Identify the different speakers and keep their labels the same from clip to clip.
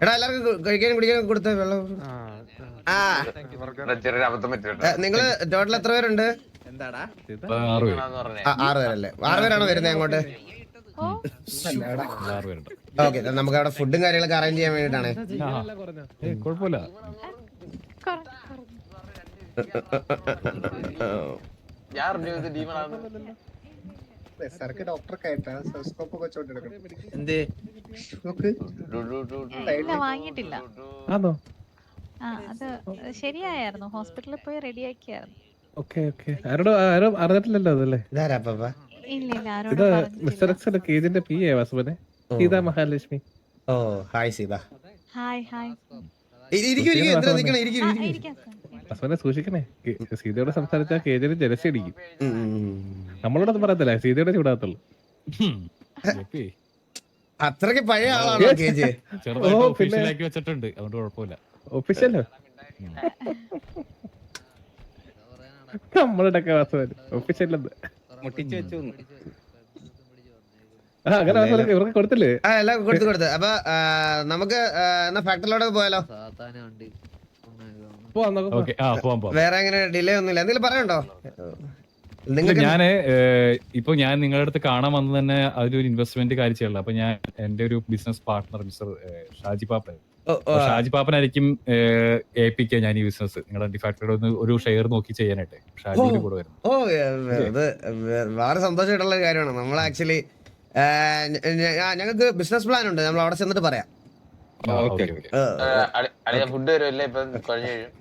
Speaker 1: എടാ എല്ലാവർക്കും കഴിക്കാനും കുടിക്കാനും കൊടുത്ത വെള്ളം. ആ
Speaker 2: ചെറിയൊരു അബദ്ധം
Speaker 1: നിങ്ങൾ ടോട്ടൽ എത്ര പേരുണ്ട്?
Speaker 3: എന്താടാ?
Speaker 1: ആ, ആറ് പേരല്ലേ? ആറ് പേരാണോ വരുന്നത് അങ്ങോട്ട്?
Speaker 4: ആറ് പേരുണ്ട്
Speaker 1: ഓക്കെ നമുക്ക് അവിടെ ഫുഡും കാര്യങ്ങളൊക്കെ അറേഞ്ച് ചെയ്യാൻ വേണ്ടിട്ടാണ്
Speaker 4: കുഴപ്പമില്ല.
Speaker 2: ഞാൻ
Speaker 5: സാർക്ക് ഡോക്ടർ കയറ്റാ സെസ്കോപ്പ് ഒക്കെ നോക്ക്
Speaker 6: വാങ്ങിയിട്ടില്ല.
Speaker 4: അതോ
Speaker 6: ആ അത് ശരിയായിരുന്നു ഹോസ്പിറ്റലിൽ പോയി റെഡിയാക്കിയായിരുന്നു.
Speaker 4: Okay okay. ആരോടും ആരും അറിഞ്ഞിട്ടില്ലല്ലോ അതല്ലേ?
Speaker 1: ഇതാരാ അപ്പ
Speaker 6: ഇല്ല ഇല്ല
Speaker 4: ഇത് മിസ്റ്റർ
Speaker 6: പറഞ്ഞിട്ടില്ല
Speaker 4: എക്സിന്റെ കേജിന്റെ P A വാസുബനെ Seetha Mahalakshmi.
Speaker 1: Oh hi Seetha.
Speaker 6: Hi hi.
Speaker 1: ഇരിക്കും ഇരിക്കും എന്തിനാ നിക്കണേ? ഇരിക്കും ഇരിക്കും.
Speaker 6: Sir.
Speaker 4: സൂക്ഷിക്കണേ. കേ- സീതയോട് സംസാരിച്ച കേജിന് ജലസി അടിക്കും.
Speaker 1: ഉം.
Speaker 4: നമ്മളോടൊന്നും പറയത്തില്ല. സീതയുടെ ചൂടാകത്തുള്ളൂ.
Speaker 1: അത്രയ്ക്ക് പഴയ ആളാണോ
Speaker 4: ചെറുതായിട്ട് വെച്ചിട്ടുണ്ട്. അതുകൊണ്ട് കുഴപ്പമില്ല. ഒഫീഷ്യലോ നമ്മളുടെ ഒക്കെ വാസുബൻ ഒഫീഷ്യലെന്ന്
Speaker 3: മുട്ടിച്ചു വെച്ചു
Speaker 4: ആ ഇവർക്ക് കൊടുത്തില്ലേ?
Speaker 1: കൊടുത്തു എല്ലാം കൊടുത്തു കൊടുത്ത്. അപ്പൊ നമുക്ക് എന്നാ ഫാക്ടറിയിലോട്ട് പോയാലോ? വേറെ അങ്ങനെ ഡിലേ ഒന്നുമില്ല. എന്തെങ്കിലും പറയണ്ടോ?
Speaker 7: ഞാൻ ഇപ്പൊ ഞാൻ നിങ്ങളുടെ അടുത്ത് കാണാൻ വന്നത് തന്നെ അതിലൊരു ഇൻവെസ്റ്റ്മെന്റ് കാര്യം അപ്പൊ ഞാൻ എന്റെ ഒരു business partner mister Shaji Pappan. Shaji പാപ്പനായിരിക്കും ഏൽപ്പിക്കുക ഞാൻ ഈ ബിസിനസ് നിങ്ങളുടെ ഡിഫാക്ടറിയുടെ ഒന്ന് ഒരു ഷെയർ നോക്കി ചെയ്യാനായിട്ട്. ഷാജിയുടെ കൂടെ വരും
Speaker 1: ഓ ഏ, അത് വേ- വളരെ സന്തോഷമായിട്ടുള്ള കാര്യമാണ്. നമ്മൾ ആക്ച്വലി ഞങ്ങൾക്ക് ബിസിനസ് പ്ലാൻ ഉണ്ട്. നമ്മൾ അവിടെ ചെന്നിട്ട് പറയാം.
Speaker 2: ഫുഡ് വരുമല്ലേ ഇപ്പൊ കഴിഞ്ഞു.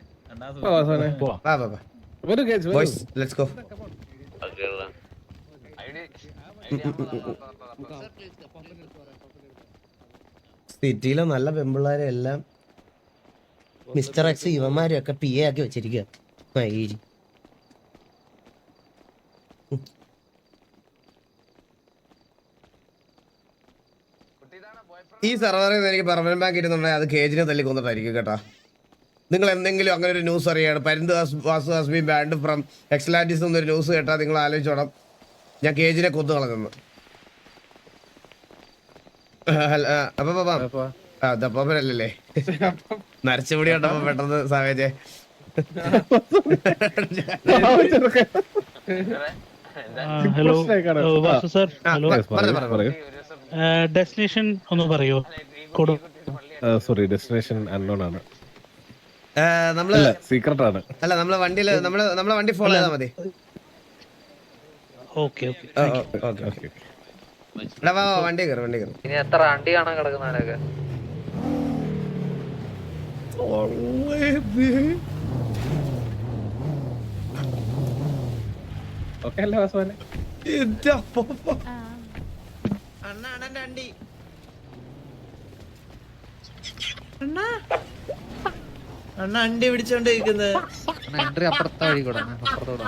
Speaker 1: സിറ്റിയിലെ നല്ല പെമ്പിള്ളാരെ എല്ലാം മിസ്റ്റർ എക്സ് ഇവന്മാരും ഒക്കെ പി എ ആക്കി വെച്ചിരിക്കുക മയിരി ഈ സർവറിൽ നിന്ന് എനിക്ക് പെർമനന്റ് ബാങ്ക് ഇരുന്നുണ്ടെങ്കിൽ അത് കേജിനെ തല്ലി കൊന്നിട്ടായിരിക്കും കേട്ടോ. നിങ്ങൾ എന്തെങ്കിലും അങ്ങനെ ഒരു ന്യൂസ് അറിയാണ്. പരിന്ദാസ് ഹസ്- വാസു ഹസ്ബി ബാൻഡ് ഫ്രം എക്സലാന്റിസ് എന്നൊരു ന്യൂസ് കേട്ടാൽ നിങ്ങൾ ആലോചിച്ചോണം. ഞാൻ കേജിനെ കൊന്നു കളഞ്ഞെന്ന്. അപ്പൊ ദപ്പാപ്പനല്ലേ നരച്ചുപൊടി കണ്ടപ്പോ പെട്ടെന്ന് സാവേജെ.
Speaker 8: ഹലോ.
Speaker 4: പ്രശ്നമായി
Speaker 8: വാസു സാർ. ഹലോ. ഡെസ്റ്റിനേഷൻ ഒന്ന് പറയോ? കൊടു
Speaker 4: സോറി ഡെസ്റ്റിനേഷൻ അൺനോൺ ആണ്. നമ്മൾ സീക്രട്ട് ആണ്.
Speaker 1: അല്ല നമ്മളെ വണ്ടിയിൽ നമ്മൾ നമ്മളെ വണ്ടി ഫോളോ ചെയ്താൽ മതി.
Speaker 8: Okay okay.
Speaker 1: എടാ വാ വാ, വണ്ടി കയറി വണ്ടി കയറി.
Speaker 9: ഇനി എത്ര അണ്ടി കാണാൻ കിടക്കുന്നവരൊക്കെ
Speaker 4: ഓക്കെ അല്ലേ വാസുബനെ
Speaker 6: ആ.
Speaker 3: അണ്ണ അണ്ടി പിടിച്ചോണ്ടിരിക്കുന്നത്.
Speaker 9: എൻട്രി അപ്പുറത്തെ വഴി കൂടെ അപ്പുറത്തോടെ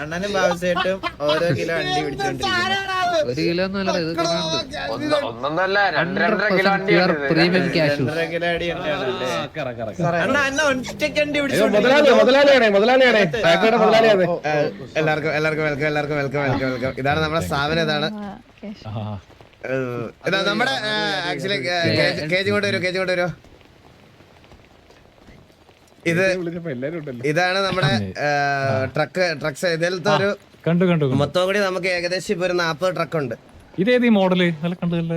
Speaker 3: അണ്ണനും ബാബുസേട്ടും ഓരോ കിലോ അണ്ടി പിടിച്ചോണ്ടിരിക്കുന്നു.
Speaker 9: ഒരു കിലോ ഒന്നും അല്ല ഇത് കുറേ ഉണ്ട്.
Speaker 2: ഒന്ന് ഒന്നൊന്നല്ല രണ്ടര കിലോ
Speaker 9: 100%
Speaker 2: വണ്ടി
Speaker 9: pure premium
Speaker 3: കിലോ അടി അണ്ണ അണ്ണ ഒറ്റയ്ക്ക് അണ്ടി
Speaker 1: ഏ, എല്ലാവർക്കും എല്ലാവർക്കും വെൽക്കം എല്ലാവർക്കും വെൽക്കം വെൽക്കം വെൽക്കം ഇതാണ് നമ്മുടെ സ്ഥാപനം ഇതാണ്. നമ്മുടെ ആക്ച്വലി കേജ് കൊണ്ട് വരൂ കേജ് കൊണ്ട് വരൂ. ഇത്
Speaker 4: ഉണ്ടല്ലോ.
Speaker 1: ഇതാണ് നമ്മുടെ ട്രക്ക് ട്രക്സ് ഇതിലത്തെ ഒരു
Speaker 7: കണ്ടു കണ്ടു.
Speaker 1: മൊത്തം കൂടി നമുക്ക് ഏകദേശം ഇപ്പൊ ഒരു നാപ്പത് ട്രക്ക് ഉണ്ട്
Speaker 7: ഇതേത് ഈ മോഡൽ നല്ല കണ്ടു നല്ല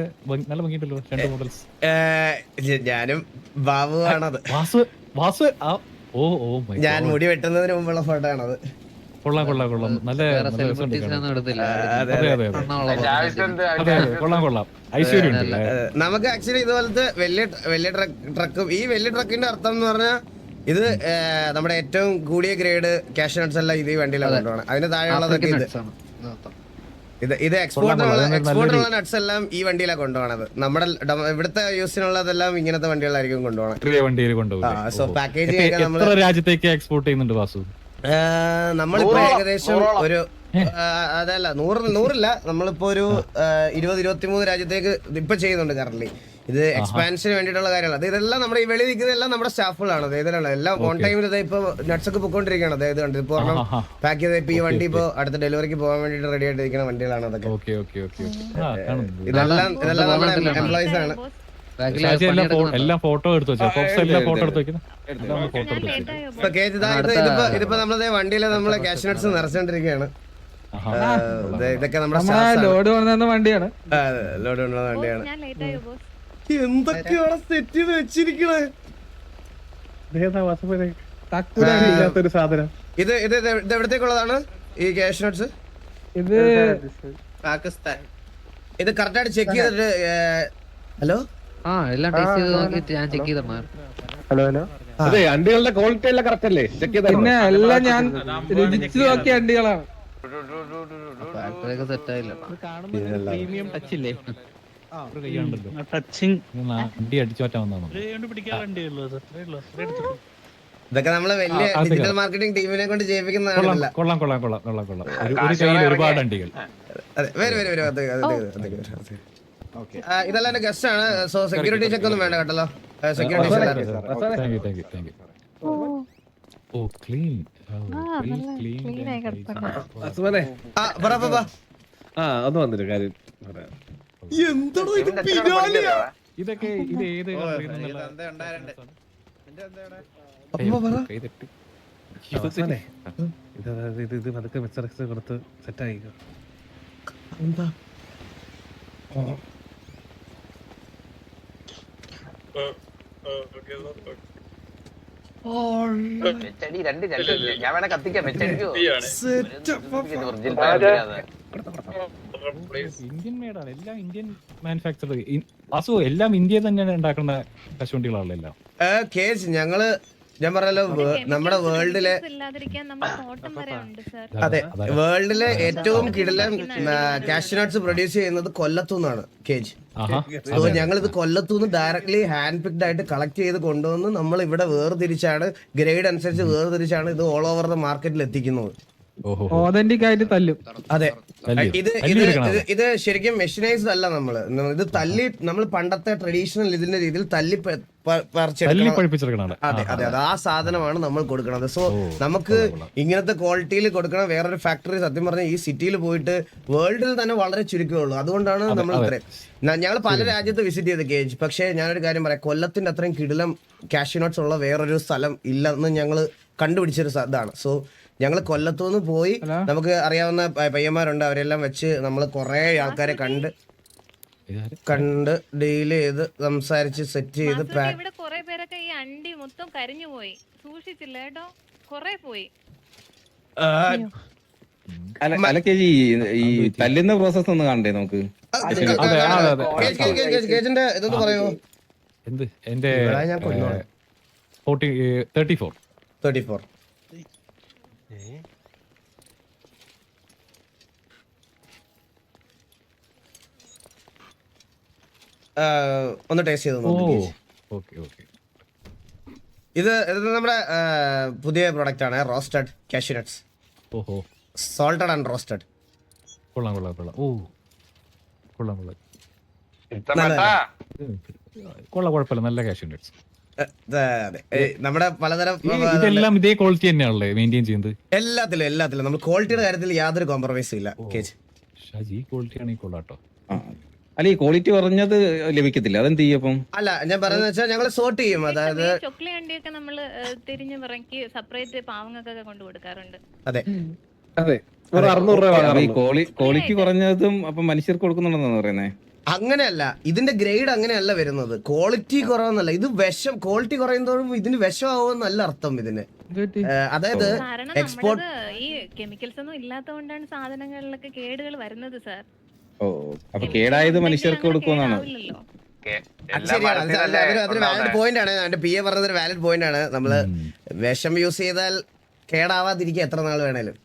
Speaker 7: നല്ല ഭംഗിയുണ്ടല്ലോ രണ്ട് മോഡൽസ്
Speaker 1: ഞാനും ബാബു ആണത്.
Speaker 7: വാസു വാസു ഓ ഓ
Speaker 1: ഞാൻ മുടി വെട്ടുന്നതിന് മുമ്പുള്ള ഫോട്ടോ ആണത്.
Speaker 7: കൊള്ളാം കൊള്ളാം കൊള്ളാം. നല്ല കൊള്ളാം കൊള്ളാം. ഐശ്വര്യം
Speaker 1: നമുക്ക് ആക്ച്വലി ഇതുപോലത്തെ വലിയ വലിയ ട്രക്കും ഈ വലിയ ട്രക്കിന്റെ അർത്ഥം എന്ന് പറഞ്ഞാൽ ഇത് നമ്മുടെ ഏറ്റവും കൂടിയ ഗ്രേഡ് ക്യാഷ് നട്ട്സ് എല്ലാം ഇത് ഈ വണ്ടിയിലാണ് കൊണ്ടുപോകണം അതിന് താഴെയുള്ളതൊക്കെ ഇത്.
Speaker 9: nuts ഇത്.
Speaker 1: ഇത് എക്സ്പോർട്ട് എക്സ്പോർട്ടിനുള്ള എക്സ്പോർട്ടിനുള്ള നട്ട്സ് എല്ലാം ഈ വണ്ടിയിലാണ് കൊണ്ടുപോകണത്. നമ്മുടെ ഇവിടുത്തെ യൂസിനുള്ളതെല്ലാം ഇങ്ങനത്തെ വണ്ടികളായിരിക്കും കൊണ്ടുപോകണം സോ പാക്കേജിംഗ് ഒക്കെ നമ്മൾ
Speaker 7: എത്ര രാജ്യത്തേക്ക് എക്സ്പോർട്ട് ചെയ്യുന്നുണ്ട് വാസു?
Speaker 1: നമ്മളിപ്പോ ഏകദേശം ഒരു അതല്ല നൂറ് നൂറില്ല. നമ്മളിപ്പോ ഒരു ഇരുപത് ഇരുപത്തിമൂന്ന് രാജ്യത്തേക്ക് ഇപ്പൊ ചെയ്യുന്നുണ്ട് കറന്റ് ഇത് എക്സ്പാൻഷന് വേണ്ടിയിട്ടുള്ള കാര്യമാണ് അത് ഇതെല്ലാം നമ്മുടെ ഈ വെളി നിൽക്കുന്നതെല്ലാം നമ്മുടെ സ്റ്റാഫുകളാണ് ഇതിലുള്ള എല്ലാം ഓൺ ടൈമിൽ ഇപ്പൊ നട്സ് ഒക്കെ പൊക്കോണ്ടിരിക്കുകയാണ്. അതായത് കണ്ട് ഇപ്പൊ ഒരെണ്ണം പാക്ക് ചെയ്ത ഇപ്പൊ ഈ വണ്ടി ഇപ്പൊ അടുത്ത ഡെലിവറിക്ക് പോകാൻ വേണ്ടിട്ട് റെഡി ആയിട്ടിരിക്കുന്ന വണ്ടികളാണ് അതൊക്കെ.
Speaker 7: ഓക്കെ ഓക്കെ ഓക്കെ ആ കാണുന്നു.
Speaker 1: ഇതെല്ലാം ഇതെല്ലാം നമ്മുടെ എംപ്ലോയീസ് ആണ്.
Speaker 7: എല്ലാം എല്ലാം ഫോട്ടോ എടുത്ത് എല്ലാം ഫോട്ടോ എടുത്ത്
Speaker 1: ഇതിപ്പോ നമ്മളെ വണ്ടിയിൽ നമ്മളെ ക്യാഷ് നട്ട്സ് നിറച്ചോണ്ടിരിക്കുകയാണ് ഇതൊക്കെ നമ്മുടെ
Speaker 4: ലോഡ് കൊണ്ടുവന്ന വണ്ടിയാണ്.
Speaker 1: അതെ, ലോഡ് വണ്ടിയാണ്. എന്തൊക്കെയാണ് സെറ്റ് ചെയ്ത് വെച്ചിരിക്കണേ?
Speaker 4: ഇല്ലാത്തൊരു സാധനം.
Speaker 1: ഇത് ഇത് ഇത് എവിടത്തേക്കുള്ളതാണ്? ഈ ക്യാഷ് നോട്ട്സ്
Speaker 4: ഇത്
Speaker 3: പാകിസ്ഥാൻ.
Speaker 1: ഇത് കറക്റ്റ് ആയിട്ട് ചെക്ക് ചെയ്തിട്ട് ഹലോ?
Speaker 9: ആ എല്ലാം ടേസ്റ്റ് ചെയ്ത് നോക്കിയിട്ട് ഞാൻ ചെക്ക് ചെയ്തിടണം
Speaker 4: ഹലോ ഹലോ.
Speaker 10: അതെ അണ്ടികളുടെ ക്വാളിറ്റി എല്ലാം കറക്റ്റ് അല്ലേ? ചെക്ക്
Speaker 4: പിന്നെ എല്ലാം ഞാൻ രുചിച്ചു നോക്കിയ
Speaker 9: അണ്ടികളാണ്. സെറ്റ് ആയില്ല.
Speaker 4: പ്രീമിയം ടച്ച് ഇല്ലേ?
Speaker 7: ഒരു കൈയാണ്ടല്ലോ.
Speaker 8: ടച്ചിങ്
Speaker 7: വണ്ടി അടിച്ചു മാറ്റാൻ വന്നു
Speaker 8: കൊണ്ട് പിടിക്കാൻ വേണ്ടിയുള്ളൂ സർ എടുത്തിട്ടുള്ളൂ.
Speaker 1: ഇതൊക്കെ നമ്മളെ വലിയ ഡിജിറ്റൽ മാർക്കറ്റിംഗ് ടീമിനെ കൊണ്ട്
Speaker 7: കൊള്ളാം
Speaker 1: ചെയ്യിപ്പിക്കുന്നതാണല്ല
Speaker 7: കൊള്ളാം കൊള്ളാം കൊള്ളാം കൊള്ളാം കൊള്ളാം. ഒരു കയ്യിൽ ഒരുപാട്
Speaker 1: ആ, ഇതെല്ലാം എന്റെ ഗസ്റ്റ് ആണ്. സോ സെക്യൂരിറ്റി ചെക്ക് ഒന്നും വേണ്ട കേട്ടല്ലോ. സെക്യൂരിറ്റി
Speaker 6: ഓ
Speaker 7: ക്ലീൻ
Speaker 6: ആ ക്ലീൻ ആയി കിടപ്പുണ്ട്.
Speaker 10: അസുമനെ
Speaker 1: ആ പറ.
Speaker 10: ആ ഒന്ന് വന്നിട്ട് കാര്യം പറയാം.
Speaker 1: ഇത്.
Speaker 7: ഇതൊക്കെ ഇത് ഏത്
Speaker 3: ഓ,
Speaker 7: country
Speaker 3: ഈ
Speaker 7: നിന്നുള്ള
Speaker 3: തന്ത ഉണ്ടായിരുന്നെ. നിന്റെ തന്ത എവിടെ?
Speaker 7: ഏയ്, കൈ
Speaker 2: വെച്ചടി രണ്ട് രണ്ട്. ഞാൻ വേണേ കത്തിക്കാം വെച്ചടിക്കോ
Speaker 7: ഇന്ത്യൻ മേഡാണ് എല്ലാം ഇന്ത്യൻ മാനുഫാക്ചർ അസു എല്ലാം ഇന്ത്യ തന്നെയാണ് ഉണ്ടാക്കുന്ന കശുവണ്ടികളാണല്ലോ എല്ലാം.
Speaker 1: കേസ് ഞങ്ങൾ ഞാൻ പറഞ്ഞല്ലോ നമ്മുടെ വേൾഡിലെ
Speaker 6: ഇല്ലാതിരിക്കാൻ നമ്മൾ തോട്ടം വരെ സർ
Speaker 1: അതെ വേൾഡിലെ ഏറ്റവും കിടലൻ കാഷ്യൂ നട്ട്സ് പ്രൊഡ്യൂസ് ചെയ്യുന്നത് കൊല്ലത്തുനിന്നാണ് കേജ്.
Speaker 7: അപ്പൊ
Speaker 1: സോ ഞങ്ങൾ ഇത് കൊല്ലത്തുനിന്ന് ഡയറക്ട്ലി ഹാൻഡ് പിക്ഡ് ആയിട്ട് കളക്ട് ചെയ്ത് കൊണ്ടുവന്ന് നമ്മൾ ഇവിടെ വേർതിരിച്ചാണ് ഗ്രേഡ് അനുസരിച്ച് വേർതിരിച്ചാണ് ഇത് ഓൾ ഓവർ ദ മാർക്കറ്റിൽ എത്തിക്കുന്നത്
Speaker 4: ഓതന്റിക് ആയിട്ട് തല്ലും.
Speaker 1: അതെ. ഇത് ഇത് ഇത് ശരിക്കും മെഷീനൈസ്ഡ് അല്ല നമ്മൾ. ഇത് തല്ലി നമ്മൾ പണ്ടത്തെ ട്രഡീഷണൽ ഇതിന്റെ രീതിയിൽ തല്ലി അതെ അതെ അതെ ആ സാധനമാണ് നമ്മൾ കൊടുക്കുന്നത് സോ നമുക്ക്. ഇങ്ങനത്തെ ക്വാളിറ്റിയിൽ കൊടുക്കണ വേറൊരു ഫാക്ടറി സത്യം പറഞ്ഞാൽ ഈ സിറ്റിയിൽ പോയിട്ട് വേൾഡിൽ തന്നെ വളരെ ചുരുക്കമേ ഉള്ളൂ. അതുകൊണ്ടാണ്
Speaker 7: അതെ,
Speaker 1: നമ്മൾ. ഇത്രയും. ഞങ്ങൾ പല രാജ്യത്ത് വിസിറ്റ് ചെയ്ത് കേജ്. പക്ഷേ ഞാനൊരു കാര്യം പറയാം. കൊല്ലത്തിന്റെ അത്രയും കിടിലം കാഷ്യൂ നോട്ട്സ് ഉള്ള വേറൊരു സ്ഥലം ഇല്ലെന്ന് ഞങ്ങൾ കണ്ടുപിടിച്ചൊരു ഇതാണ്. സോ ഞങ്ങൾ കൊല്ലത്തുനിന്ന് പോയി നമുക്ക് അറിയാവുന്ന പയ്യന്മാരുണ്ട്. അവരെല്ലാം വെച്ച് നമ്മൾ കുറേ ആൾക്കാരെ കണ്ട്? കണ്ട് ഡീൽ ചെയ്ത് സംസാരിച്ച് സെറ്റ് ചെയ്ത് പാക്ക്
Speaker 6: ഇവിടെ കുറെ പേരൊക്കെ ഈ അണ്ടി മൊത്തം കരിഞ്ഞു പോയി. സൂക്ഷിച്ചില്ല കേട്ടോ. കുറെ പോയി.
Speaker 10: ഈ തല്ലുന്ന പ്രോസസ് ഒന്ന് കാണണ്ടേ നമുക്ക്.
Speaker 1: ഇതൊന്ന് പറയോ
Speaker 7: എന്ത്? എന്റെ തേർട്ടി
Speaker 1: തേർട്ടി ഫോർ ഒന്ന് ടേസ്റ്റ് ചെയ്ത് നോക്ക് കേജ്.
Speaker 7: Okay okay.
Speaker 1: ഇത് ഇത് നമ്മുടെ പുതിയ പ്രോഡക്റ്റ് ആണ് റോസ്റ്റഡ് കാഷ്യൂനട്സ്
Speaker 7: ഓഹോ.
Speaker 1: സോൾട്ടഡ് ആൻഡ് റോസ്റ്റഡ്
Speaker 7: കൊള്ളാം കൊള്ളാം കൊള്ളാം. ഓ കൊള്ളാം കൊള്ളാം. കൊള്ളാം കുഴപ്പമില്ല നല്ല
Speaker 1: കാഷ്യൂനട്സ് നമ്മുടെ പലതരം
Speaker 7: ഇതെല്ലാം ഇതേ ക്വാളിറ്റി തന്നെയാണല്ലേ മെയിന്റെയിൻ ചെയ്യുന്നത്?
Speaker 1: എല്ലാത്തിലും എല്ലാത്തിലും. നമ്മൾ ക്വാളിറ്റിയുടെ കാര്യത്തിൽ യാതൊരു കോംപ്രമൈസും ഇല്ല കേജ്.
Speaker 7: ഷാജി ഈ ക്വാളിറ്റി ആണെങ്കിൽ കൊള്ളാട്ടോ
Speaker 10: അല്ല ഈ ക്വാളിറ്റി കുറഞ്ഞത് ലഭിക്കത്തില്ല. അതെന്ത് ചെയ്യപ്പം
Speaker 1: അല്ല ഞാൻ പറയുന്നത് വെച്ചാൽ ഞങ്ങൾ സോർട്ട് ചെയ്യും. അതായത്
Speaker 6: ചൊക്ലി അണ്ടിയൊക്കെ നമ്മൾ തിരിഞ്ഞു പറക്കി സെപ്പറേറ്റ് പാവങ്ങൾക്കൊക്കെ കൊണ്ടു കൊടുക്കാറുണ്ട്.
Speaker 1: അതെ.
Speaker 10: അതെ. ഒരു അറുന്നൂറ് രൂപ ഈ ക്വാളിറ്റി കുറഞ്ഞതും അപ്പൊ മനുഷ്യർക്ക് കൊടുക്കുന്നുണ്ടെന്നാണ് പറയുന്നത്
Speaker 1: അങ്ങനെയല്ല ഇതിന്റെ ഗ്രേഡ് അങ്ങനെയല്ല വരുന്നത്. ക്വാളിറ്റി കുറവെന്നല്ല ഇത് വിഷം ക്വാളിറ്റി കുറയുന്നതോടും ഇതിന് വിഷമാവുമെന്നല്ല അർത്ഥം ഇതിന്. അതായത്
Speaker 6: എക്സ്പോർട്ട് ഈ കെമിക്കൽസ് ഒന്നും ഇല്ലാത്തതുകൊണ്ടാണ് സാധനങ്ങളിലൊക്കെ കേടുകൾ വരുന്നത് സാർ
Speaker 10: ഓ അപ്പൊ കേടായത് മനുഷ്യർക്ക് കൊടുക്കുമെന്നാണ്.
Speaker 1: വാലിഡ് പോയിന്റ് ആണ്. എന്റെ പി എ പറഞ്ഞത് ഒരു വാലിഡ് പോയിന്റ് ആണ്. നമ്മൾ വിഷം യൂസ് ചെയ്താൽ കേടാവാതിരിക്കുക എത്ര നാൾ വേണേലും.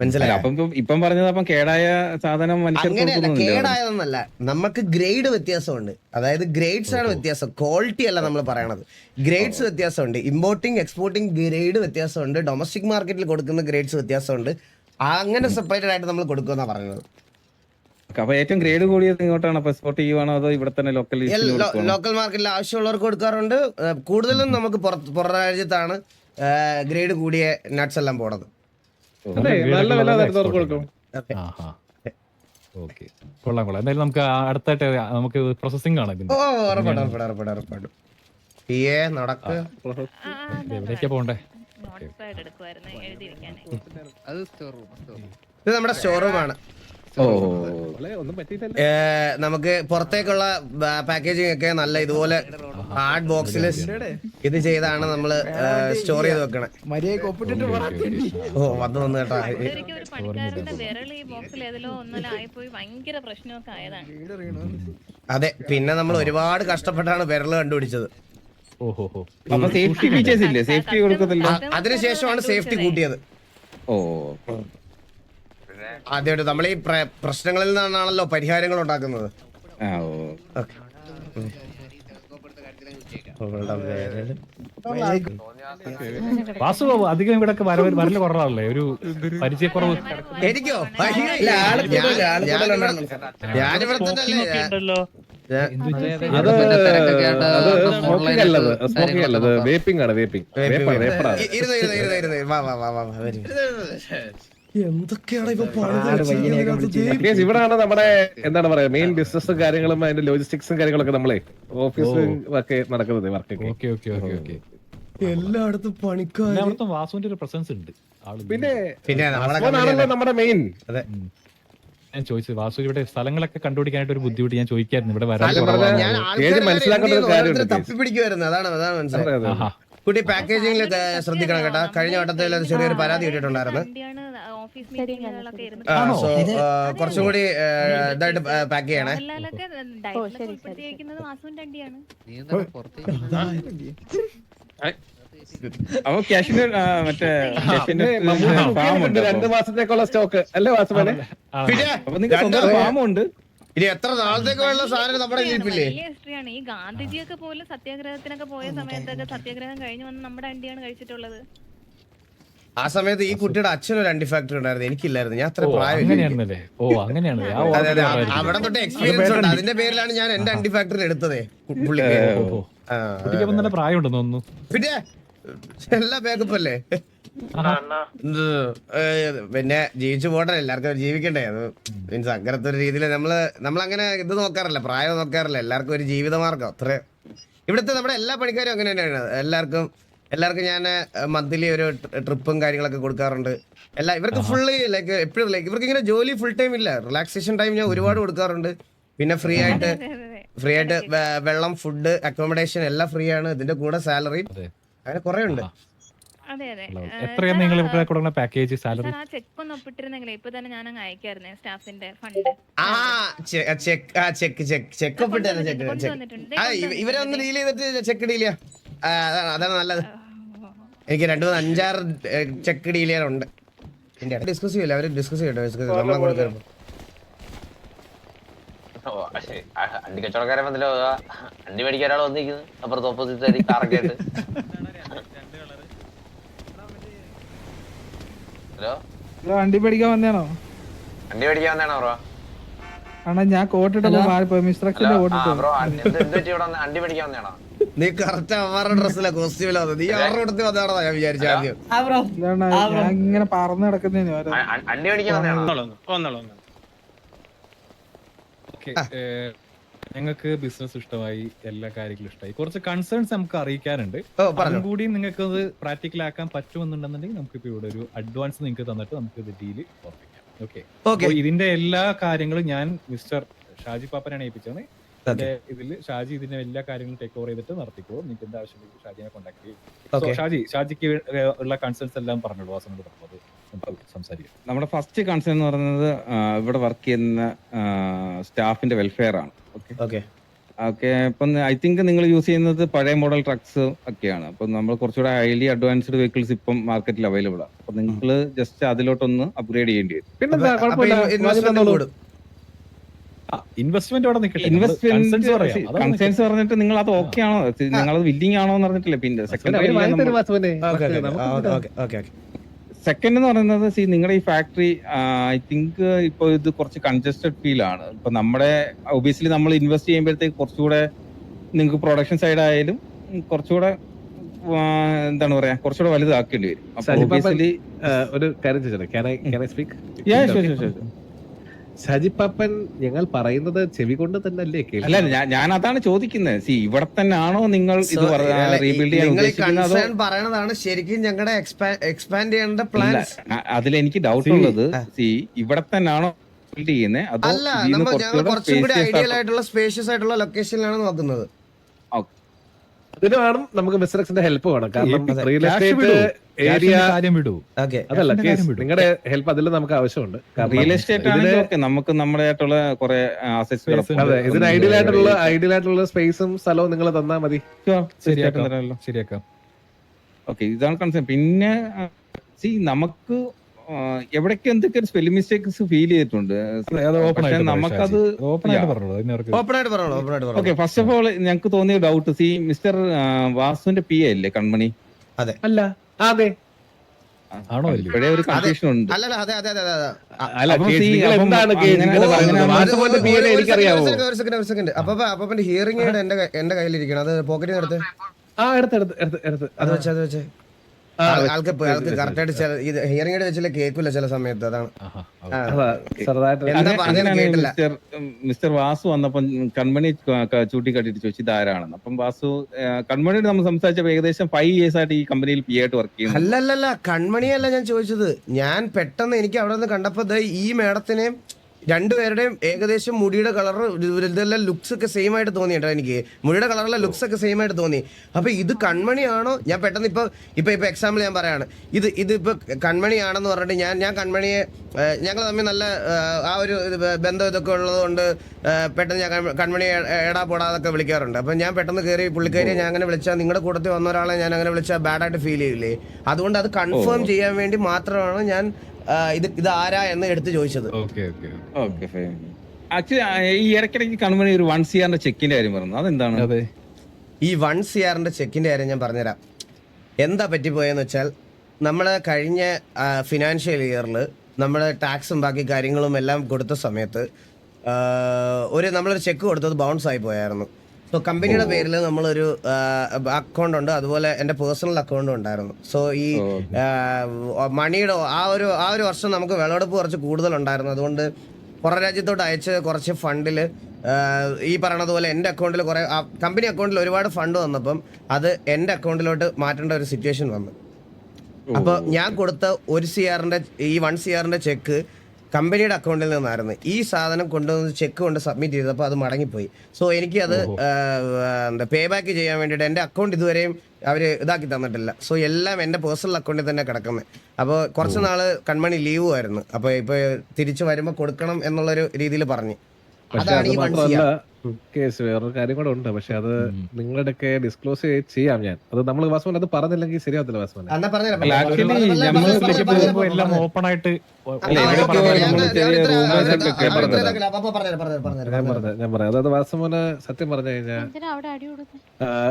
Speaker 1: മനസ്സിലായോ?
Speaker 10: അപ്പം ഇപ്പം- ഇപ്പം പറഞ്ഞത് അപ്പം കേടായ സാധനം മനുഷ്യർക്ക്
Speaker 1: അങ്ങനെയല്ല കേടായതെന്നല്ല. നമുക്ക് ഗ്രേഡ് വ്യത്യാസമുണ്ട്. അതായത് ഗ്രേഡ്സ് ആണ് വ്യത്യാസം. ക്വാളിറ്റി അല്ല നമ്മൾ പറയണത്. ഗ്രേഡ്സ് വ്യത്യാസമുണ്ട്. ഇമ്പോർട്ടിംഗ് എക്സ്പോർട്ടിംഗ് ഗ്രേഡ് വ്യത്യാസമുണ്ട്. ഡൊമസ്റ്റിക് മാർക്കറ്റിൽ കൊടുക്കുന്ന ഗ്രേഡ്സ് വ്യത്യാസമുണ്ട്. അങ്ങനെ സെപ്പറേറ്റഡ് ആയിട്ട് നമ്മൾ കൊടുക്കുമെന്നാണ് പറയുന്നത്
Speaker 10: അപ്പൊ ഏറ്റവും ഗ്രേഡ് കൂടിയത് ഇങ്ങോട്ടാണ്. അപ്പൊ എക്സ്പോർട്ട് ചെയ്യുവാണോ അതോ ഇവിടെ തന്നെ ലോക്കൽ
Speaker 1: ലോക്കൽ മാർക്കറ്റിൽ ആവശ്യമുള്ളവർക്ക് കൊടുക്കാറുണ്ട്. കൂടുതലും നമുക്ക് പുറ രാജ്യത്താണ് ഗ്രേഡ് കൂടിയ നട്ട്സ് എല്ലാം പോണത്.
Speaker 7: കൊള്ളാം കൊള്ളാം. എന്തായാലും നമുക്ക് അടുത്തായിട്ട് നമുക്ക് പ്രോസസ്സിംഗ് കാണാം
Speaker 1: ഓ ഉറപ്പാണ് ഉറപ്പാണ് ഉറപ്പാണ് ഉറപ്പാണ്. പി നടക്ക്.
Speaker 7: ഇത് എവിടേക്കാ പോണ്ടേ
Speaker 6: നോട്ട്സ് പാഡ് എടുക്കുമായിരുന്നു എഴുതിയിരിക്കാനേ
Speaker 9: അത് സ്റ്റോർ റൂം
Speaker 1: ഇത് നമ്മുടെ ഏ, നമുക്ക് പുറത്തേക്കുള്ള പാക്കേജിംഗ് ഒക്കെ നല്ല ഇതുപോലെ ഹാർഡ് ബോക്സിൽ ഇത് ചെയ്താണ് നമ്മൾ സ്റ്റോർ ചെയ്ത് വെക്കണേ. ഓ വന്ന് വന്ന് കേട്ടോ. അതെ പിന്നെ നമ്മൾ ഒരുപാട് കഷ്ടപ്പെട്ടാണ് വിരൽ കണ്ടുപിടിച്ചത്.
Speaker 10: അപ്പൊ സേഫ്റ്റി ഫീച്ചേഴ്സ് ഇല്ലേ? സേഫ്റ്റി കൊടുക്കത്തില്ല.
Speaker 1: അതിനുശേഷമാണ് സേഫ്റ്റി കൂട്ടിയത്.
Speaker 10: ഓ.
Speaker 1: ആദ്യമായിട്ട് നമ്മൾ ഈ പ്രശ്നങ്ങളിൽ നിന്നാണല്ലോ പരിഹാരങ്ങൾ ഉണ്ടാക്കുന്നത്
Speaker 10: ആ ഓ.
Speaker 1: ഓക്കെ. അവളുടെ വിരൽ.
Speaker 7: വാസു അധികം ഇവിടെ വരൽ കുറവാണല്ലേ? ഒരു പരിചയക്കുറവ്.
Speaker 1: എനിക്കോ? ഞാനിവിടെ- തന്നെ
Speaker 5: വേപ്പിംഗ് ആണ് വേപ്പിംഗ് വേപ്പറാണ്
Speaker 1: എന്തൊക്കെയാണ്
Speaker 5: ഇവിടാണ് നമ്മുടെ എന്താണ് പറയാ മെയിൻ ബിസിനസ്സും കാര്യങ്ങളും അതിന്റെ ലോജിസ്റ്റിക്സും കാര്യങ്ങളൊക്കെ നമ്മളെ ഓഫീസും ഒക്കെ നടക്കുന്നത് വർക്കൊക്കെ
Speaker 7: ഓക്കെ ഓക്കെ ഓക്കെ ഓക്കെ.
Speaker 1: എല്ലായിടത്തും
Speaker 7: പണിക്കാരും. വാസുവിന്റെ ഒരു പ്രസൻസ് ഉണ്ട്. ആൾ
Speaker 5: പിന്നെ
Speaker 1: പിന്നെ
Speaker 5: നമ്മുടെ മെയിൻ
Speaker 7: ഞാൻ ചോദിച്ചത് വാസു ഇവിടെ സ്ഥലങ്ങളൊക്കെ കണ്ടുപിടിക്കാനായിട്ട് ഒരു ബുദ്ധിമുട്ട് ഞാൻ ചോദിക്കായിരുന്നു. ഇവിടെ വരാൻ
Speaker 1: തപ്പിപ്പിടിക്കുവായിരുന്നു. അതാണ് അതാണ് മനസ്സിലായത്. കുട്ടി പാക്കേജിംഗിൽ ശ്രദ്ധിക്കണം കേട്ടാ. കഴിഞ്ഞ വട്ടത്തിൽ അത് ചെറിയൊരു പരാതി കിട്ടിയിട്ടുണ്ടായിരുന്നു കുറച്ചും കൂടി ഇതായിട്ട് പാക്ക് ചെയ്യണേ.
Speaker 10: അപ്പൊ ക്യാഷിന് മറ്റേ
Speaker 5: രണ്ട് മാസത്തേക്കുള്ള സ്റ്റോക്ക് അല്ലേ വാസുമനെ?
Speaker 1: പിന്നെ
Speaker 10: അപ്പൊ നിങ്ങൾക്ക് സ്വന്തം ഫാം ഉണ്ട്
Speaker 1: ഇനി എത്ര നാളത്തേക്ക് വേണ്ട സാധനം നമ്മുടെ ഇരിപ്പില്ലേ
Speaker 6: ഹിസ്റ്ററിയാണ് ഈ ഗാന്ധിജിയൊക്കെ പോലും സത്യാഗ്രഹത്തിനൊക്കെ പോയ സമയത്തൊക്കെ സത്യാഗ്രഹം കഴിഞ്ഞു വന്ന് നമ്മുടെ അണ്ടിയാണ് കഴിച്ചിട്ടുള്ളത്.
Speaker 1: ആ സമയത്ത് ഈ കുട്ടിയുടെ അച്ഛനൊരു അണ്ടി ഫാക്ടറി ഉണ്ടായിരുന്നു. എനിക്കില്ലായിരുന്നു. ഞാൻ അത്ര
Speaker 7: ഓ
Speaker 1: പ്രായം
Speaker 7: ഓ അങ്ങനെയാണ്
Speaker 1: അവിടെ തൊട്ട് എക്സ്പീരിയൻസ് ഉണ്ട്. അതിന്റെ പേരിലാണ് ഞാൻ എന്റെ അണ്ടി ഫാക്ടറി എടുത്തത്. പുള്ളിക്ക്
Speaker 7: പ്രായം ഉണ്ടെന്ന് തോന്നുന്നു.
Speaker 1: പിന്നെ എല്ലാ ബാക്കപ്പ് അല്ലേ. ഇത്, ഏ, പിന്നെ ജീവിച്ചു പോട്ടെ എല്ലാവർക്കും ജീവിക്കണ്ടേ? അത് മീൻസ് അങ്ങനത്തെ ഒരു രീതിയിൽ നമ്മൾ നമ്മളങ്ങനെ ഇത് നോക്കാറില്ല പ്രായം നോക്കാറില്ല. എല്ലാവർക്കും ഒരു ജീവിതമാർഗം അത്ര. ഇവിടുത്തെ നമ്മുടെ എല്ലാ പണിക്കാരും അങ്ങനെ തന്നെയാണ്. എല്ലാവർക്കും എല്ലാവർക്കും ഞാൻ മന്ത്ലി ഒരു ട്രിപ്പും കാര്യങ്ങളൊക്കെ കൊടുക്കാറുണ്ട്. എല്ലാ ഇവർക്ക് ഫുള്ള് ലൈക്ക് എപ്പോഴും ലൈക്ക് ഇവർക്ക് ഇങ്ങനെ ജോലി ഫുൾ ടൈം ഇല്ല. റിലാക്സേഷൻ ടൈം ഞാൻ ഒരുപാട് കൊടുക്കാറുണ്ട്. പിന്നെ ഫ്രീ ആയിട്ട് ഫ്രീ ആയിട്ട് വെ- വെള്ളം ഫുഡ് അക്കോമഡേഷൻ എല്ലാം ഫ്രീ ആണ്. ഇതിന്റെ കൂടെ സാലറി
Speaker 7: അതെ.
Speaker 1: അങ്ങനെ കുറെ ഉണ്ട്
Speaker 6: അതെ അതെ.
Speaker 7: എത്രയാണ് നിങ്ങൾ ഇവിടെ കൊടുക്കുന്ന പാക്കേജ് സാലറി
Speaker 6: ആ ചെക്ക് ഒന്ന് ഒപ്പിട്ടിരുന്നെങ്കിലേ ഇപ്പൊ തന്നെ ഞാൻ അങ്ങ് അയക്കായിരുന്നേ സ്റ്റാഫിന്റെ ഫണ്ട്.
Speaker 1: ആ ചെക്ക് ആ ചെക്ക് ചെക്ക് ചെക്ക് ഒപ്പിട്ട് തന്നെ ചെക്ക് ചെക്ക് ആ ഇവരെ ഒന്ന് ഡീൽ ചെയ്തിട്ട് ചെക്ക് ഡീൽ ചെയ്യാം. അതാണ് അതാണ് നല്ലത്. എനിക്ക് രണ്ടു മൂന്ന് അഞ്ചാറ് ചെക്ക് ഡീൽ ചെയ്യാനുണ്ട്. ഡിസ്കസ് ചെയ്യില്ല അവർ ഡിസ്കസ് ചെയ്യട്ടെ ഡിസ്കസ് നമ്മളെ
Speaker 2: ഓ, ശരി. അണ്ടി കച്ചവടക്കാരൻ വന്നല്ലോ? അണ്ടി മേടിക്കാൻ ഒരാൾ വന്നിരിക്കുന്നു. അപ്പുറത്ത് ഓപ്പോസിറ്റ് ആയിട്ട് കാറൊക്കെ ആയിട്ട്. ഹലോ?
Speaker 3: വണ്ടി വന്നേണോ
Speaker 2: മേടിക്കാൻ വന്നാണോ ബ്രോ?
Speaker 3: അണ്ണാ ഞാൻ കോട്ടിട്ടപ്പോ
Speaker 2: ആ
Speaker 3: കോട്ടിട്ടു
Speaker 2: ബ്രോ അണ്ടി മേടിക്കാൻ വന്നാണോ
Speaker 1: നീ കറക്റ്റ് അവരുടെ ഡ്രസ്സിലെ കോസ്റ്റ്യൂമിലാ വന്നത് നീ അവരുടെ കൊടുത്ത് വന്നാണോ ഞാൻ വിചാരിച്ച ആദ്യം.
Speaker 3: ഞാൻ ഇങ്ങനെ പറന്ന് കിടക്കുന്നതിന് ഓരോ
Speaker 7: ഞങ്ങൾക്ക് ബിസിനസ് ഇഷ്ടമായി എല്ലാ കാര്യങ്ങളും ഇഷ്ടമായി. കുറച്ച് കൺസേൺസ് നമുക്ക് അറിയിക്കാനുണ്ട്. അതും കൂടി നിങ്ങൾക്ക് അത് പ്രാക്ടിക്കൽ ആക്കാൻ പറ്റുമെന്നുണ്ടെന്നുണ്ടെങ്കിൽ നമുക്ക് ഇപ്പൊ ഇവിടെ ഒരു അഡ്വാൻസ് നിങ്ങൾക്ക് തന്നിട്ട് നമുക്ക് ഇത് ഡീൽ ഓർപ്പിക്കാം ഓക്കെ
Speaker 1: ഓക്കെ
Speaker 7: ഇതിന്റെ എല്ലാ കാര്യങ്ങളും ഞാൻ മിസ്റ്റർ ഷാജി പാപ്പനാണ് ഏൽപ്പിച്ചത്. ഇതിൽ ഇതിൽ ഷാജി ഇതിന്റെ എല്ലാ കാര്യങ്ങളും ടേക്ക് ഓവർ ചെയ്തിട്ട് നടത്തിക്കോ. നിങ്ങൾക്ക് എന്താ ആവശ്യമുണ്ടെങ്കിൽ ഷാജിനെ കോൺടാക്ട് ചെയ്യും. ഷാജി ഷാജിക്ക് ഉള്ള കൺസേൺസ് എല്ലാം പറഞ്ഞോളൂ. വാസനോട് പറഞ്ഞത് നമുക്ക് സംസാരിക്കാം.
Speaker 10: നമ്മുടെ ഫസ്റ്റ് കൺസേൺ എന്ന് പറയുന്നത് ഇവിടെ വർക്ക് ചെയ്യുന്ന സ്റ്റാഫിന്റെ വെൽഫെയർ ആണ്. ഓക്കെ. ഇപ്പം ഐ തിങ്ക് നിങ്ങൾ യൂസ് ചെയ്യുന്നത് പഴയ മോഡൽ ട്രക്സ് ഒക്കെയാണ്. അപ്പം നമ്മൾ കുറച്ചുകൂടെ ഹൈലി അഡ്വാൻസ്ഡ് വെഹിക്കിൾസ് ഇപ്പം മാർക്കറ്റിൽ അവൈലബിൾ ആണ് അപ്പൊ നിങ്ങൾ ജസ്റ്റ് അതിലോട്ടൊന്ന് അപ്ഗ്രേഡ് ചെയ്യേണ്ടി വരും.
Speaker 5: പിന്നെ
Speaker 1: ഇൻവെസ്റ്റ്മെന്റ്
Speaker 7: ഇൻവെസ്റ്റ്മെന്റ് അവിടെ നിൽക്കട്ടെ
Speaker 10: ഇൻവെസ്റ്റ്മെന്റ്
Speaker 7: കൺസേൺസ്
Speaker 10: പറഞ്ഞിട്ട് നിങ്ങൾ അത് ഓക്കെ ആണോ? നിങ്ങൾ അത് വില്ലിംഗ് ആണോ എന്ന് പറഞ്ഞിട്ടില്ല? പിന്നെ സെക്കൻഡ് സെക്കൻഡ് എന്ന് പറയുന്നത് സി നിങ്ങളുടെ ഈ ഫാക്ടറി ഐ തിങ്ക് ഇപ്പോൾ ഇത് കുറച്ച് കൺജസ്റ്റഡ് ഫീൽ ആണ്. ഇപ്പൊ നമ്മുടെ ഒബിയസ്ലി നമ്മൾ ഇൻവെസ്റ്റ് ചെയ്യുമ്പോഴത്തേക്ക് കുറച്ചുകൂടെ നിങ്ങൾക്ക് പ്രൊഡക്ഷൻ സൈഡ് ആയാലും കുറച്ചുകൂടെ എന്താണ് പറയാ കുറച്ചുകൂടെ വലുതാക്കേണ്ടി വരും.
Speaker 5: ഒരു കാര്യം ഷാജിപ്പാപ്പൻ ഞങ്ങൾ പറയുന്നത് ചെവി കൊണ്ട് തന്നെ അല്ലേ
Speaker 10: അല്ല ഞാൻ ഞാൻ അതാണ് ചോദിക്കുന്നത്. സി ഇവിടെ തന്നെ ആണോ നിങ്ങൾ ഇത് റീബിൽഡ് ചെയ്യാൻ
Speaker 1: പറയണതാണ് ശരിക്കും ഞങ്ങളുടെ എക്സ്പാൻഡ് ചെയ്യേണ്ട പ്ലാൻ
Speaker 10: അതിൽ എനിക്ക് ഡൗട്ട് ഉള്ളത് സി ഇവിടെ തന്നെയാണോ ബിൽഡ് ചെയ്യുന്നത്? അതോ
Speaker 1: അല്ല നമ്മൾ ഞങ്ങൾ കുറച്ചും കൂടി ഐഡിയൽ ആയിട്ടുള്ള സ്പേഷ്യസ് ആയിട്ടുള്ള ലൊക്കേഷനിലാണ് നോക്കുന്നത്.
Speaker 5: അതിന് വേണം നമുക്ക് മിസ്റ്റർ ഹെൽപ്പ് വേണം. കാരണം റിയൽ എസ്റ്റേറ്റ് ഏരിയ
Speaker 4: കാര്യം വിടൂ.
Speaker 1: ഓക്കെ.
Speaker 5: അതല്ല നിങ്ങളുടെ ഹെൽപ്പ് അതിൽ നമുക്ക് ആവശ്യമുണ്ട്.
Speaker 10: റിയൽ എസ്റ്റേറ്റ് ആണെങ്കിൽ ഓക്കെ നമുക്ക് നമ്മുടേതായിട്ടുള്ള കുറെ
Speaker 5: അതെ ഇതിന് ഐഡിയൽ ആയിട്ടുള്ള ഐഡിയൽ ആയിട്ടുള്ള സ്പേസും സ്ഥലവും നിങ്ങൾ തന്നാ മതി.
Speaker 4: ശരിയാക്കാം. ശരിയാക്കാം.
Speaker 10: ഓക്കെ ഇതാണ് കൺസേൺ പിന്നെ സി നമുക്ക് എവിടൊക്കെ എന്തൊക്കെ സ്പെല്ലിംഗ് മിസ്റ്റേക്സ് ഫീൽ ചെയ്തിട്ടുണ്ട്?
Speaker 4: അത് ഓപ്പൺ
Speaker 10: പക്ഷെ നമുക്കത്
Speaker 4: ഓപ്പൺ ആയിട്ട് പറഞ്ഞോളൂ. അതിന് അവർക്ക്
Speaker 1: ഓപ്പൺ ആയിട്ട് പറഞ്ഞോളൂ ഓപ്പൺ ആയിട്ട്
Speaker 10: ഓക്കെ ഫസ്റ്റ് ഓഫ് ഓൾ ഞങ്ങൾക്ക് തോന്നിയ ഡൗട്ട് സി മിസ്റ്റർ വാസുവിന്റെ പി അല്ലേ കൺമണി?
Speaker 5: അല്ല അതെ
Speaker 10: ഒരു കൺഫ്യൂഷൻ ഉണ്ട്.
Speaker 1: അതെ അതെ അതെ അതെ അതെ.
Speaker 5: അല്ല
Speaker 1: ഒരു- ഒരു- ഒരു ഒരു അപ്പൊ ഹിയറിംഗ് എന്റെ കയ്യിലിരിക്കണം? അത് പോക്കറ്റിൽ നിന്ന് എടുത്ത്?
Speaker 5: ആ എടുത്ത് എടുത്ത് എടുത്ത് എടുത്ത്.
Speaker 1: അത് വെച്ചാ അത് വെച്ച്, ആൾക്ക് ആൾക്ക്
Speaker 5: വെച്ച്,
Speaker 1: കറക്റ്റ് ആയിട്ട് ചില ഇത് ഹിയറിംഗ് ആയിട്ട് വെച്ചാൽ കേൾക്കില്ല ചില സമയത്ത് അതാണ്. എന്താ പറഞ്ഞത് കേട്ടില്ല.
Speaker 10: മിസ്റ്റർ വാസു വന്നപ്പം കൺമണി ചൂട്ടിക്കാട്ടിട്ട് ചോദിച്ചു ഇതാരാണെന്ന് അപ്പം വാസു കൺമണിയോട് നമ്മൾ സംസാരിച്ചപ്പോൾ ഏകദേശം ഫൈവ് ഇയേഴ്സ് ആയിട്ട് ഈ കമ്പനിയിൽ പി ആയിട്ട് വർക്ക് ചെയ്യുന്നു.
Speaker 1: അല്ലല്ലല്ല കൺമണിയല്ല ഞാൻ ചോദിച്ചത്. ഞാൻ പെട്ടെന്ന് എനിക്ക് അവിടെ നിന്ന് കണ്ടപ്പോ ഈ മേഡത്തിനെയും രണ്ടുപേരുടെയും ഏകദേശം മുടിയുടെ കളർ ഇതെല്ലാം ലുക്സ് ഒക്കെ സെയിം ആയിട്ട് തോന്നി കേട്ടോ എനിക്ക്. മുടിയുടെ കളറിലെ ലുക്സ് ഒക്കെ സെയിം ആയിട്ട് തോന്നി. അപ്പൊ ഇത് കൺമണിയാണോ? ഞാൻ പെട്ടെന്ന് ഇപ്പൊ ഇപ്പൊ ഇപ്പൊ എക്സാമ്പിൾ ഞാൻ പറയാണ്. ഇത് ഇത് ഇപ്പൊ കൺമണിയാണെന്ന് പറഞ്ഞിട്ട് ഞാൻ ഞാൻ കൺമണിയെ ഞങ്ങൾ തമ്മിൽ നല്ല ആ, ഒരു ബന്ധം ഇതൊക്കെ ഉള്ളതുകൊണ്ട് പെട്ടെന്ന് ഞാൻ കൺമ- കൺമണി എടാ പോടാതൊക്കെ വിളിക്കാറുണ്ട്. അപ്പൊ ഞാൻ പെട്ടെന്ന് കയറി പുള്ളിക്കാരിയെ ഞാൻ അങ്ങനെ വിളിച്ചാൽ നിങ്ങളുടെ കൂട്ടത്തിൽ വന്ന ഒരാളെ ഞാൻ അങ്ങനെ വിളിച്ചാൽ ബാഡായിട്ട് ഫീൽ ചെയ്യില്ലേ? അതുകൊണ്ട് അത് കൺഫേം ചെയ്യാൻ വേണ്ടി മാത്രമാണ് ഞാൻ ഇത് ഇത് ആരാ എന്ന് എടുത്ത് ചോദിച്ചത്.
Speaker 4: Okay okay
Speaker 10: okay. ആക്ച്വലി ഈ ഇടയ്ക്കിടയ്ക്ക് കൺമണി ഒരു വൺ സിആറിന്റെ ചെക്കിന്റെ കാര്യം പറഞ്ഞു. അതെന്താണ്?
Speaker 4: അതെ.
Speaker 1: ഈ വൺ സി ആറിന്റെ ചെക്കിന്റെ കാര്യം ഞാൻ പറഞ്ഞുതരാം. എന്താ പറ്റിപ്പോയെന്ന് വെച്ചാൽ നമ്മൾ കഴിഞ്ഞ ഫിനാൻഷ്യൽ ഇയറിൽ നമ്മൾ ടാക്സും ബാക്കി കാര്യങ്ങളും എല്ലാം കൊടുത്ത സമയത്ത് ഒരു നമ്മളൊരു ചെക്ക് കൊടുത്തത് ബൗൺസ് ആയി പോയായിരുന്നു. സോ കമ്പനിയുടെ പേരിൽ നമ്മളൊരു അക്കൗണ്ട് ഉണ്ട്. അതുപോലെ എന്റെ പേഴ്സണൽ അക്കൗണ്ടും ഉണ്ടായിരുന്നു. സോ ഈ മണിയുടെ ആ ഒരു ആ ഒരു വർഷം നമുക്ക് വിളവെടുപ്പ് കുറച്ച് കൂടുതൽ ഉണ്ടായിരുന്നു അതുകൊണ്ട് പുറം രാജ്യത്തോട്ട് അയച്ച് കുറച്ച് ഫണ്ടിൽ ഈ പറയണതുപോലെ എന്റെ അക്കൗണ്ടിൽ കുറേ കമ്പനി അക്കൗണ്ടിൽ ഒരുപാട് ഫണ്ട് വന്നപ്പം അത് എന്റെ അക്കൗണ്ടിലോട്ട് മാറ്റേണ്ട ഒരു സിറ്റുവേഷൻ വന്നു. അപ്പോൾ ഞാൻ കൊടുത്ത ഒരു സി ആറിന്റെ ഈ വൺ സി ആറിന്റെ ചെക്ക് കമ്പനിയുടെ അക്കൗണ്ടിൽ നിന്നായിരുന്നു. ഈ സാധനം കൊണ്ടുവന്ന് ചെക്ക് കൊണ്ട് സബ്മിറ്റ് ചെയ്തപ്പോൾ അത് മടങ്ങിപ്പോയി. സോ എനിക്ക് അത് എന്താ പേ ബാക്ക് ചെയ്യാൻ വേണ്ടിയിട്ട് എന്റെ അക്കൗണ്ട് ഇതുവരെയും അവർ ഇതാക്കി തന്നിട്ടില്ല. സോ എല്ലാം എന്റെ പേഴ്സണൽ അക്കൗണ്ടിൽ തന്നെ കിടക്കുന്നത് അപ്പോൾ കുറച്ച് നാൾ കൺമണി ലീവ് ആയിരുന്നു അപ്പോൾ ഇപ്പോൾ തിരിച്ചു വരുമ്പോൾ കൊടുക്കണം എന്നുള്ളൊരു രീതിയിൽ പറഞ്ഞു. അതാണ് ഈ വൺ
Speaker 5: കേസ് വേറൊരു കാര്യം കൂടെ ഉണ്ട്. പക്ഷെ അത് നിങ്ങളുടെയൊക്കെ ഡിസ്ക്ലോസ് ചെയ്യാം ഞാൻ. അത് നമ്മൾ വാസ്മൻ അത് പറഞ്ഞില്ലെങ്കിൽ ശരിയാവത്തില്ല വാസ്മൻ
Speaker 4: ഓപ്പൺ ആയിട്ട്
Speaker 1: ഞാൻ-
Speaker 5: പറയാം അതായത് വാസ്മോന് സത്യം പറഞ്ഞു കഴിഞ്ഞാൽ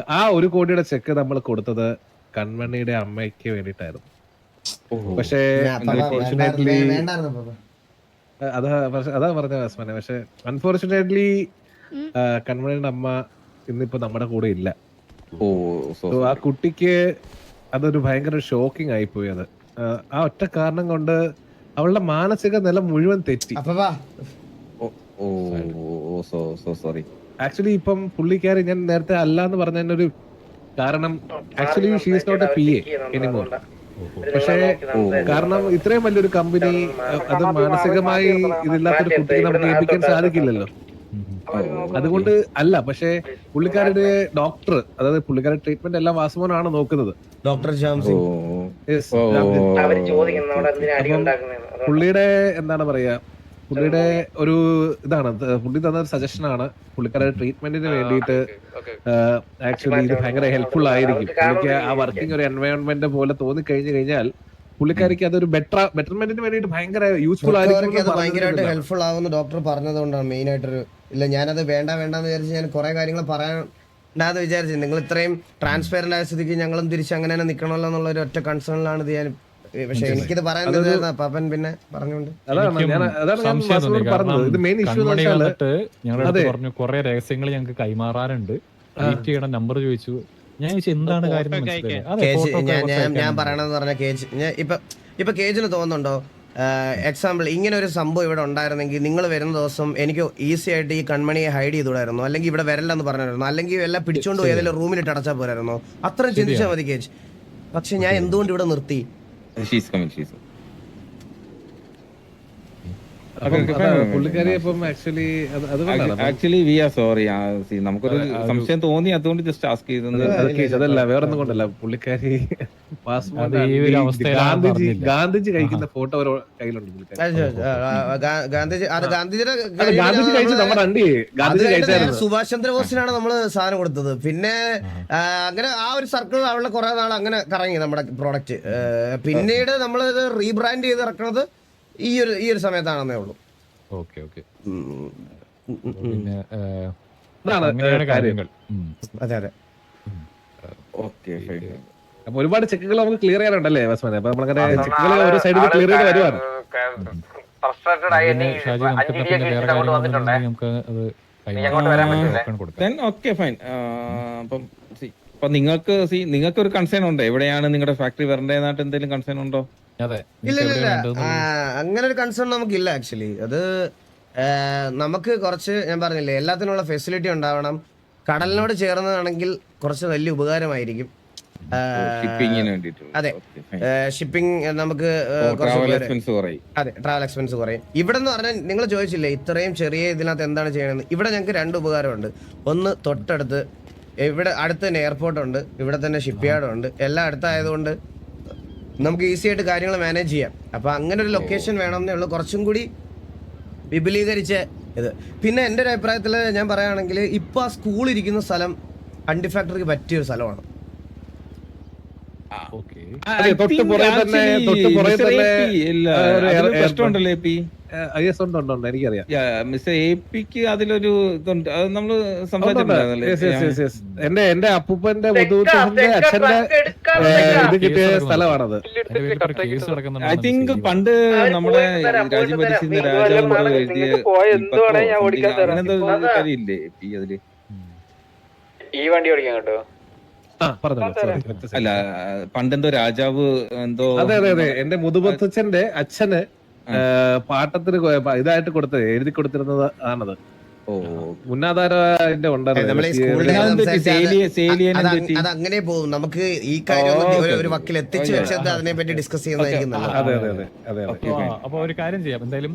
Speaker 5: ആ ഒരു കോടിയുടെ ചെക്ക് നമ്മൾ കൊടുത്തത് കൺമണിയുടെ അമ്മയ്ക്ക് വേണ്ടിട്ടായിരുന്നു പക്ഷേ അൺഫോർച്ചുനേറ്റ്ലി. അതാ അതാ പറഞ്ഞ വാസ്മനെ. പക്ഷെ അൺഫോർച്ചുനേറ്റ്ലി കൺമണിയുടെ അമ്മ ഇന്നിപ്പോ നമ്മുടെ കൂടെ ഇല്ല.
Speaker 10: ഓ
Speaker 5: ആ കുട്ടിക്ക് അതൊരു ഭയങ്കര ഷോക്കിംഗ് ആയിപ്പോയി അത്. ആ, ഒറ്റ കാരണം കൊണ്ട് അവളുടെ മാനസിക നില മുഴുവൻ തെറ്റി.
Speaker 10: സോറി
Speaker 5: ആക്ച്വലി ഇപ്പം പുള്ളിക്കാരി ഞാൻ നേരത്തെ അല്ല എന്ന് പറഞ്ഞതിന്റെ ഒരു കാരണം actually she's not a P A anymore പക്ഷേ കാരണം ഇത്രയും വലിയൊരു കമ്പനി അത് മാനസികമായി ഇതില്ലാത്തൊരു കുട്ടിയെ നമുക്ക് ഏൽപ്പിക്കാൻ സാധിക്കില്ലല്ലോ. അതുകൊണ്ട് അല്ല പക്ഷേ പുള്ളിക്കാരുടെ ഡോക്ടർ അതായത് പുള്ളിക്കാരുടെ ട്രീറ്റ്മെന്റ് എല്ലാം വാസുമോനാണ് നോക്കുന്നത്.
Speaker 1: ഡോക്ടർ
Speaker 5: പുള്ളിയുടെ എന്താണ് പറയാ പുള്ളിയുടെ ഒരു ഇതാണ് ഇത് പുള്ളി തന്ന ഒരു സജഷൻ ആണ് പുള്ളിക്കാരുടെ ട്രീറ്റ്മെന്റിന് വേണ്ടിയിട്ട് ആക്ച്വലി ഇത് ഭയങ്കര ഹെൽപ്ഫുൾ ആയിരിക്കും. എനിക്ക് ആ വർക്കിംഗ് ഒരു എൻവയോൺമെന്റ് പോലെ തോന്നി കഴിഞ്ഞു കഴിഞ്ഞാൽ പുള്ളിക്കാരിക്ക് അതൊരു ബെറ്റർ ബെറ്റർമെന്റിന് വേണ്ടിയിട്ട് ഭയങ്കര യൂസ്ഫുൾ ആയിരിക്കും
Speaker 1: ഭയങ്കരമായിട്ട് ഹെൽപ്ഫുൾ ആവുന്ന ഡോക്ടർ പറഞ്ഞതുകൊണ്ടാണ് മെയിൻ ആയിട്ടൊരു ഇല്ല ഞാനത് വേണ്ട വേണ്ടെന്ന് വിചാരിച്ച് ഞാൻ കുറെ കാര്യങ്ങൾ പറയാണ്ടാന്ന് വിചാരിച്ചു. നിങ്ങൾ ഇത്രയും ട്രാൻസ്പെറന്റ് ആയ സ്ഥിതിക്ക് ഞങ്ങളും തിരിച്ച് അങ്ങനെ തന്നെ നിൽക്കണമല്ലോ എന്നുള്ള ഒരു ഒറ്റ കൺസേണിലാണ് ഇത് ഞാൻ പക്ഷെ എനിക്കിത് പറയാൻ പാപ്പൻ പിന്നെ പറഞ്ഞുകൊണ്ട്
Speaker 4: ഞങ്ങളുടെ പറഞ്ഞു കുറെ രഹസ്യങ്ങൾ ഞങ്ങൾക്ക് കൈമാറാനുണ്ട്. മീറ്റ് ചെയ്യണ നമ്പർ ചോദിച്ചു. ഞാൻ ചോദിച്ചു എന്താണ് കാര്യം
Speaker 1: ഞാൻ ഞാൻ ഞാൻ
Speaker 4: അയക്കാനുണ്ട്.
Speaker 1: പറയണെന്ന് പറഞ്ഞ കേജ് ഞാൻ ഇപ്പൊ ഇപ്പൊ കേജിന് തോന്നുന്നുണ്ടോ? എക്സാമ്പിൾ ഇങ്ങനെ ഒരു സംഭവം ഇവിടെ ഉണ്ടായിരുന്നെങ്കിൽ നിങ്ങൾ വരുന്ന ദിവസം എനിക്ക് ഈസി ആയിട്ട് ഈ കൺമണിയെ ഹൈഡ് ചെയ്തുകൂടായിരുന്നോ? അല്ലെങ്കിൽ ഇവിടെ വരല്ലെന്ന് പറഞ്ഞായിരുന്നു അല്ലെങ്കിൽ എല്ലാം പിടിച്ചോണ്ട് പോയി ഏതെങ്കിലും റൂമിലിട്ട് അടച്ചാൽ പോരായിരുന്നു? അത്രയും ചിന്തിച്ചാൽ മതി കേജ്. പക്ഷെ ഞാൻ എന്തുകൊണ്ട് ഇവിടെ നിർത്തി
Speaker 10: ഷീസ് കമ്മിങ് ഷീസ്
Speaker 5: അപ്പം അതാ, പുള്ളിക്കാരി അപ്പം ആക്ച്വലി
Speaker 10: വി ആർ സോറി നമുക്കൊരു സംശയം തോന്നി അതുകൊണ്ട് ജസ്റ്റ് ആസ്ക്
Speaker 5: കേസ് അതല്ല വേറൊന്നും കൊണ്ടല്ല. പുള്ളിക്കാരി പാസ്പോർട്ട്
Speaker 4: ഈ ഒരു അവസ്ഥയിലാണ്
Speaker 5: ഗാന്ധിജി ഗാന്ധിജി കഴിക്കുന്ന ഫോട്ടോ ഒരു കയ്യിലുണ്ട്
Speaker 1: ഗാന്ധിജി
Speaker 5: ഗാന്ധിജി കഴിച്ചു നമ്മുടെ അണ്ടി ഗാന്ധിജി കഴിച്ചായിരുന്നു
Speaker 1: സുഭാഷ് ചന്ദ്രബോസിനാണ് നമ്മൾ സാധനം കൊടുത്തത്. പിന്നെ അങ്ങനെ ആ ഒരു സർക്കിൾ അവളുടെ കുറെ നാൾ അങ്ങനെ കറങ്ങി നമ്മുടെ പ്രോഡക്റ്റ് പിന്നീട് നമ്മൾ ഇത് റീബ്രാൻഡ് ചെയ്ത് ഇറക്കുന്നത് ഈ ഒരു ഈ ഒരു സമയത്താണെന്നേ ഉള്ളൂ.
Speaker 4: Okay okay.
Speaker 1: ഉം.
Speaker 4: പിന്നെ അങ്ങനെയാണ് കാര്യങ്ങൾ.
Speaker 1: അതെ അതെ.
Speaker 10: ഓക്കെ ഫൈൻ
Speaker 5: അപ്പൊ ഒരുപാട് ചെക്കുകൾ നമുക്ക് ക്ലിയർ ചെയ്യാനുണ്ടല്ലേ വാസ്മനെ അപ്പൊ നമ്മളങ്ങനെ ചെക്കുകൾ ഒരു സൈഡിൽ ക്ലിയർ ചെയ്ത് വരുവാണ്.
Speaker 4: നമുക്ക് അത്
Speaker 2: നീ അങ്ങോട്ട് വരാൻ പറ്റില്ലേ?
Speaker 4: ടോക്കൺ കൊടുക്കാം.
Speaker 10: ഓക്കെ ഫൈൻ അപ്പം അപ്പൊ നിങ്ങൾക്ക് സി നിങ്ങൾക്ക് ഒരു കൺസേൺ ഉണ്ടോ? എവിടെയാണ് നിങ്ങളുടെ ഫാക്ടറി വരേണ്ടതെന്നായിട്ട് എന്തെങ്കിലും കൺസേൺ ഉണ്ടോ?
Speaker 4: അതെ.
Speaker 1: ഇല്ല ഇല്ല ഇല്ല. അങ്ങനെ ഒരു കൺസേൺ നമുക്കില്ല ആക്ച്വലി അത് നമുക്ക് കുറച്ച് ഞാൻ പറഞ്ഞില്ലേ എല്ലാത്തിനുള്ള ഫെസിലിറ്റി ഉണ്ടാവണം. കടലിനോട് ചേർന്നതാണെങ്കിൽ കുറച്ച് വലിയ ഉപകാരമായിരിക്കും. അതെ. ഷിപ്പിംഗ് നമുക്ക് അതെ ട്രാവൽ എക്സ്പെൻസ് കുറയും. ഇവിടെ എന്ന് പറഞ്ഞാൽ നിങ്ങൾ ചോദിച്ചില്ലേ ഇത്രയും ചെറിയ ഇതിനകത്ത് എന്താണ് ചെയ്യണമെന്ന് ഇവിടെ ഞങ്ങൾക്ക് രണ്ട് ഉപകാരമുണ്ട്. ഒന്ന് തൊട്ടടുത്ത് ഇവിടെ അടുത്ത് തന്നെ എയർപോർട്ട് ഉണ്ട്. ഇവിടെ തന്നെ ഷിപ്പ് യാർഡ് ഉണ്ട്. എല്ലാം അടുത്തായതുകൊണ്ട് നമുക്ക് ഈസി ആയിട്ട് കാര്യങ്ങൾ മാനേജ് ചെയ്യാം. അപ്പൊ അങ്ങനെ ഒരു ലൊക്കേഷൻ വേണമെന്നേ ഉള്ളൂ. കുറച്ചും കൂടി വിപുലീകരിച്ച് ഇത്. പിന്നെ എന്റെ ഒരു അഭിപ്രായത്തിൽ ഞാൻ പറയുകയാണെങ്കിൽ ഇപ്പൊ ആ സ്കൂൾ ഇരിക്കുന്ന സ്ഥലം അണ്ടി പറ്റിയ ഒരു സ്ഥലമാണ്
Speaker 4: ഓക്കെ
Speaker 5: അതെ, തൊട്ട് പുറകെ തന്നെ തൊട്ട് പുറകെ തന്നെ ആ, ഒരു air-
Speaker 10: പ്രശ്നമുണ്ടല്ലോ
Speaker 5: എനിക്കറിയാം.
Speaker 10: മിസ്റ്റർ എ പിക്ക് അതിലൊരു ഇതുണ്ട്. അത്
Speaker 5: നമ്മൾ
Speaker 10: സംസാരിച്ചിട്ടുണ്ടായിരുന്നല്ലേ.
Speaker 5: എന്റെ എന്റെ അപ്പൂപ്പന്റെ അച്ഛന്റെ ഇത് കിട്ടിയ സ്ഥലമാണത്.
Speaker 10: I think. പണ്ട് നമ്മുടെ രാജ്യം ഭരിച്ചിരുന്ന രാജാവ് എഴുതിയ അങ്ങനത്തെ കാര്യമില്ലേ അതിൽ?
Speaker 3: ഈ വണ്ടി ഓടിക്കാൻ കേട്ടോ.
Speaker 10: അല്ല പണ്ടെന്തോ രാജാവ് എന്തോ
Speaker 5: അതെ അതെ അതെ. എന്റെ മുതുപത്തച്ഛന്റെ അച്ഛന്. പാട്ടത്തിന് ഇതായിട്ട് കൊടുത്തത് എഴുതി കൊടുത്തിരുന്നത് ആണത്.
Speaker 1: അതങ്ങനെ പോകും. നമുക്ക് ഈ കാര്യം ഒരു- വക്കിൽ എത്തിച്ചു
Speaker 10: ഓ,
Speaker 1: അതിനെ പറ്റി ഡിസ്കസ് ചെയ്യുന്നതായിരിക്കും
Speaker 5: അതെ അതെ അതെ അതെ അതെ.
Speaker 4: അപ്പൊ ഒരു കാര്യം ചെയ്യാം. എന്തായാലും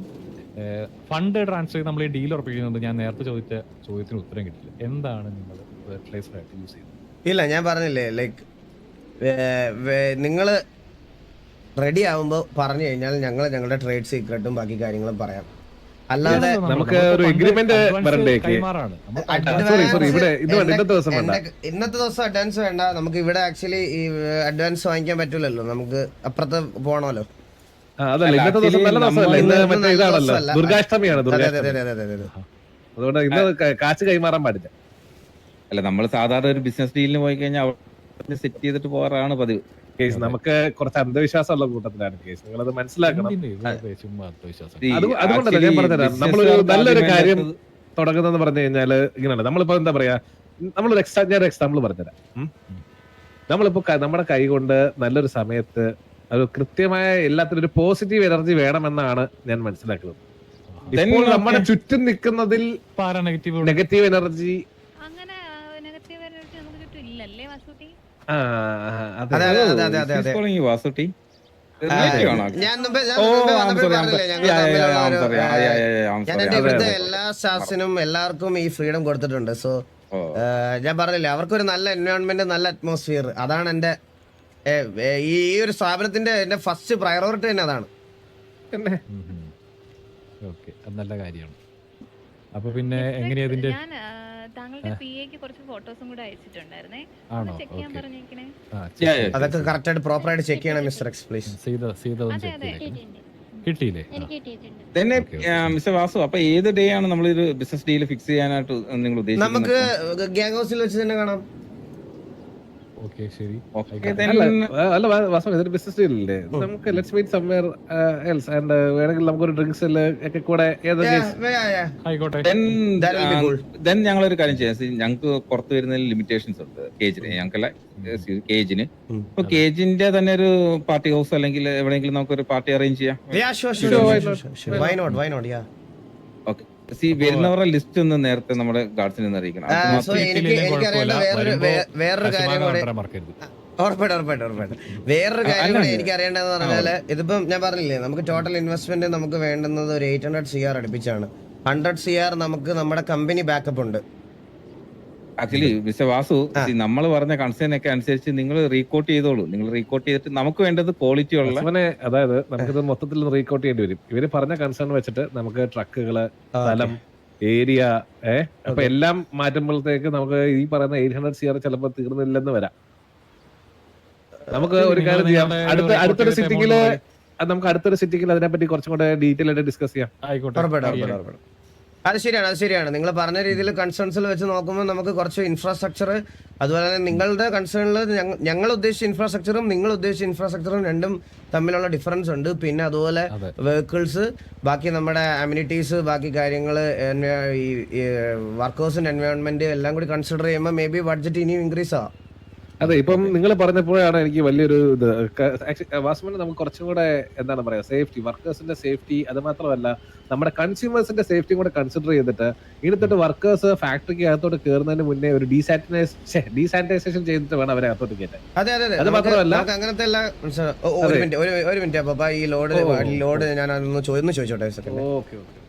Speaker 4: ഫണ്ട് ട്രാൻസ്ഫർ ചെയ്ത് നമ്മൾ ഈ ഡീൽ ഉറപ്പിക്കുന്നുണ്ട്. ഞാൻ നേരത്തെ ചോദിച്ച ചോദ്യത്തിന് ഉത്തരം കിട്ടില്ല എന്താണ് നിങ്ങൾ ഫെർട്ടിലൈസർ ആയിട്ട് യൂസ് ചെയ്യുന്നത്?
Speaker 1: ഇല്ല ഞാൻ പറഞ്ഞില്ലേ ലൈക്ക് നിങ്ങൾ റെഡി ആവുമ്പോ പറഞ്ഞു കഴിഞ്ഞാൽ ഞങ്ങൾ ഞങ്ങളുടെ ട്രേഡ് സീക്രട്ടും ബാക്കി കാര്യങ്ങളും പറയാം. അല്ലാതെ
Speaker 5: നമുക്ക് ഒരു
Speaker 1: എഗ്രിമെന്റ്
Speaker 5: ഇന്നത്തെ ദിവസം വേണ്ട.
Speaker 1: ഇന്നത്തെ ദിവസം അഡ്വാൻസ് വേണ്ട. നമുക്ക് ഇവിടെ ആക്ച്വലി ഈ അഡ്വാൻസ് വാങ്ങിക്കാൻ പറ്റൂലല്ലോ. നമുക്ക് അപ്പുറത്ത് പോണല്ലോ
Speaker 5: അതല്ല ഇന്നത്തെ ദിവസം നല്ല ദിവസമല്ല ഇന്ന് മറ്റേ ഇതാണല്ലോ. ദുർഗാഷ്ടമിയാണ്
Speaker 1: അതെ അതെ
Speaker 5: ദുർഗാഷ്ടമി.
Speaker 1: അതെ അതെ അതെ അതെ
Speaker 5: അതുകൊണ്ട് ഇന്ന് കാശ് കൈമാറാൻ പാടില്ല.
Speaker 10: അല്ല നമ്മൾ സാധാരണ ഒരു ബിസിനസ് ഡീലിന് പോയി കഴിഞ്ഞാൽ സെറ്റ് ചെയ്തിട്ട് പോകാറാണ് പതിവ്.
Speaker 5: കേസ് നമുക്ക് കുറച്ച് അന്ധവിശ്വാസമുള്ള കൂട്ടത്തിലാണ് കേസ്. നിങ്ങൾ മനസ്സിലാക്കണം. അത് അതുകൊണ്ടല്ല ഞാൻ പറഞ്ഞുതരാം നമ്മളൊരു നല്ലൊരു കാര്യം തുടങ്ങുന്നതെന്ന് പറഞ്ഞു കഴിഞ്ഞാൽ ഇങ്ങനെയാണ്. നമ്മളിപ്പോ എന്താ പറയാ? നമ്മളൊരു എക്സാ ഞാൻ ഒരു എക്സാമ്പിൾ പറഞ്ഞുതരാം. നമ്മളിപ്പോ നമ്മുടെ കൈ കൊണ്ട് നല്ലൊരു സമയത്ത് ഒരു കൃത്യമായ എല്ലാത്തിനും ഒരു പോസിറ്റീവ് എനർജി വേണമെന്നാണ് ഞാൻ മനസ്സിലാക്കുന്നത്.
Speaker 10: Then
Speaker 5: ഇപ്പോൾ നമ്മുടെ ചുറ്റും നിൽക്കുന്നതിൽ
Speaker 4: പാരാ നെഗറ്റീവ്
Speaker 5: നെഗറ്റീവ് എനർജി
Speaker 6: അങ്ങനെ നെഗറ്റീവ് എനർജി നമുക്ക് ചുറ്റും ഇല്ലല്ലേ വാസുട്ടി
Speaker 5: ആ
Speaker 1: അതെ
Speaker 5: അതെ
Speaker 1: അതെ അതെ അതെ അതെ
Speaker 10: She's
Speaker 1: അതെ
Speaker 10: calling you വാസുട്ടി
Speaker 1: അതെ.
Speaker 10: Relative ആണോ?
Speaker 1: ഞാൻ മുമ്പേ ഞാൻ. എന്റെ ഇവിടുത്തെ എല്ലാ സ്റ്റാഫ്സിനും എല്ലാവർക്കും ഈ ഫ്രീഡം കൊടുത്തിട്ടുണ്ട്. സോ ഞാൻ പറഞ്ഞില്ലേ അവർക്കൊരു നല്ല എൻവയോൺമെന്റ് നല്ല അറ്റ്മോസ്ഫിയർ അതാണ് എന്റെ ഈ ഒരു സ്ഥാപനത്തിന്റെ എന്റെ ഫസ്റ്റ് പ്രയോറിറ്റി തന്നെ അതാണ്.
Speaker 4: ഓക്കെ അത് നല്ല കാര്യമാണ്. അപ്പൊ പിന്നെ എങ്ങനെയാ ഇതിന്റെ
Speaker 6: താങ്കളുടെ പി എക്ക് കുറച്ച് ഫോട്ടോസും കൂടെ അയച്ചിട്ടുണ്ടായിരുന്നേ.
Speaker 4: ആണോ?
Speaker 6: ചെക്ക് ചെയ്യാൻ പറഞ്ഞേക്കണേ.
Speaker 1: അതൊക്കെ കറക്റ്റ് ആയിട്ട് പ്രോപ്പർ ആയിട്ട് ചെക്ക് ചെയ്യണം mister X please
Speaker 4: Seetha Seetha ഒന്ന് ചെക്ക് ചെയ്യണം കിട്ടിയില്ലേ?
Speaker 10: മിസ്റ്റർ വാസു അപ്പൊ ഏത് ഡേ ആണ് നമ്മൾ ഒരു ബിസിനസ് ഡീൽ ഫിക്സ് ചെയ്യാനായിട്ട് നിങ്ങൾ
Speaker 1: നമുക്ക്
Speaker 10: ഉദ്ദേശിക്കുന്നത്
Speaker 1: ഗ്യാങ് ഹൗസിൽ വെച്ച് തന്നെ കാണാം.
Speaker 4: ഓക്കെ ശരി.
Speaker 10: ഓക്കെ then
Speaker 5: അല്ല ബിസിനസ് ഡീലല്ലേ നമുക്ക് let's meet somewhere else and വേണമെങ്കിൽ നമുക്കൊരു ഡ്രിങ്ക്സ് ഒക്കെ കൂടെ.
Speaker 4: ആയിക്കോട്ടെ.
Speaker 1: Cool.
Speaker 10: ദെൻ ഞങ്ങളൊരു കാര്യം ചെയ്യാം. ഞങ്ങൾക്ക് പുറത്ത് വരുന്ന ലിമിറ്റേഷൻസ് ഉണ്ട്. കേജിന് ഞങ്ങൾക്കല്ല കേജിന് അപ്പൊ കേജിന്റെ തന്നെ ഒരു പാർട്ടി ഹൗസ് അല്ലെങ്കിൽ എവിടെയെങ്കിലും നമുക്ക് ഒരു പാർട്ടി അറേഞ്ച് ചെയ്യാം സി വരുന്നവരുടെ ലിസ്റ്റ് ഒന്ന് നേരത്തെ നമ്മുടെ ഗാർഡ്സിൽ നിന്ന് അറിയിക്കണം.
Speaker 1: വേറൊരു കാര്യം കൂടെ ഉറപ്പായിട്ടും ഉറപ്പായിട്ടും ഉറപ്പായിട്ടും. വേറൊരു കാര്യം കൂടെ എനിക്ക് അറിയേണ്ടതെന്ന് പറഞ്ഞാൽ ഇതിപ്പം ഞാൻ പറഞ്ഞില്ലേ നമുക്ക് ടോട്ടൽ ഇൻവെസ്റ്റ്മെന്റ് നമുക്ക് വേണ്ടുന്നത് ഒരു എയ്റ്റ് ഹൺഡ്രഡ് സി ആർ അടുപ്പിച്ചാണ്. ഹൺഡ്രഡ് സി ആർ നമുക്ക് നമ്മുടെ കമ്പനി ബാക്കപ്പ് ഉണ്ട്.
Speaker 10: ആക്ച്വലി മിസ്റ്റർ വാസു നമ്മൾ പറഞ്ഞ കൺസേൺ ഒക്കെ അനുസരിച്ച് നിങ്ങൾ റീകോട്ട് ചെയ്തോളൂ. നിങ്ങൾ റീകോട്ട് ചെയ്തിട്ട് നമുക്ക് വേണ്ടത് ക്വാളിറ്റി ഉള്ള
Speaker 5: അതായത് നമുക്കിത് മൊത്തത്തിൽ റീകോട്ട് ചെയ്യേണ്ടി വരും. ഇവർ പറഞ്ഞ കൺസേൺ വെച്ചിട്ട് നമുക്ക് ട്രക്കുകൾ സ്ഥലം ഏരിയ ഏ? അപ്പൊ എല്ലാം മാറ്റുമ്പോഴത്തേക്ക് നമുക്ക് ഈ പറയുന്ന എയ്റ്റ് ഹൺഡ്രഡ് സിയർ ചിലപ്പോ ചിലപ്പോൾ തീർന്നില്ലെന്ന് വരാം. നമുക്ക് ഒരു കാര്യം ചെയ്യാം. അടുത്ത അടുത്തൊരു സിറ്റിങ്ങിൽ നമുക്ക് അടുത്തൊരു സിറ്റിങ്ങിൽ അതിനെപ്പറ്റി കുറച്ചും കൂടെ ഡീറ്റെയിൽ ആയിട്ട് ഡിസ്കസ് ചെയ്യാം.
Speaker 4: ആയിക്കോട്ടെ.
Speaker 1: അത് ശരിയാണ് അത് ശരിയാണ്. നിങ്ങൾ പറഞ്ഞ രീതിയിൽ കൺസേൺസിൽ വെച്ച് നോക്കുമ്പോൾ നമുക്ക് കുറച്ച് ഇൻഫ്രാസ്ട്രക്ചർ അതുപോലെ തന്നെ നിങ്ങളുടെ കൺസേണിൽ ഞങ്ങൾ ഉദ്ദേശിച്ച ഇൻഫ്രാസ്ട്രക്ചറും നിങ്ങൾ ഉദ്ദേശിച്ച ഇൻഫ്രാസ്ട്രക്ചറും രണ്ടും തമ്മിലുള്ള ഡിഫറൻസ് ഉണ്ട്. പിന്നെ അതുപോലെ വെഹിക്കിൾസ് ബാക്കി നമ്മുടെ അമ്യൂണിറ്റീസ് ബാക്കി കാര്യങ്ങൾ ഈ വർക്കേഴ്സിന്റെ എൻവയോൺമെന്റ് എല്ലാം കൂടി കൺസിഡർ ചെയ്യുമ്പോൾ മേ ബി ബഡ്ജറ്റ് ഇനിയും ഇൻക്രീസ് ആവാം.
Speaker 5: അതെ ഇപ്പം നിങ്ങൾ പറഞ്ഞപ്പോഴാണ് എനിക്ക് വലിയൊരു ഇത്. വാസ്മന് നമുക്ക് കുറച്ചും കൂടെ എന്താണ് പറയാ സേഫ്റ്റി വർക്കേഴ്സിന്റെ സേഫ്റ്റി അത് മാത്രമല്ല നമ്മുടെ കൺസ്യൂമേഴ്സിന്റെ സേഫ്റ്റി കൂടെ കൺസിഡർ ചെയ്തിട്ട് ഇനി തൊട്ട് വർക്കേഴ്സ് ഫാക്ടറിക്ക് അകത്തോട്ട് കയറുന്നതിന് മുന്നേ ഒരു ഡീസാറ്റനൈസ് ഡീസാനിറ്റൈസേഷൻ ചെയ്തിട്ട് വേണം അവരെ അകത്തോട്ട് കയറ്റാൻ
Speaker 1: അതെ അതെ അതെ.
Speaker 5: മാത്രമല്ല-
Speaker 1: അങ്ങനത്തെ എല്ലാ ഒരു മിനിറ്റ് ഒരു മിനിറ്റ് അപ്പൊ ഈ ലോഡ് ലോഡ് ഞാൻ ഒന്ന് ചോദിച്ചോട്ടെ
Speaker 5: ഓക്കെ ഓക്കെ.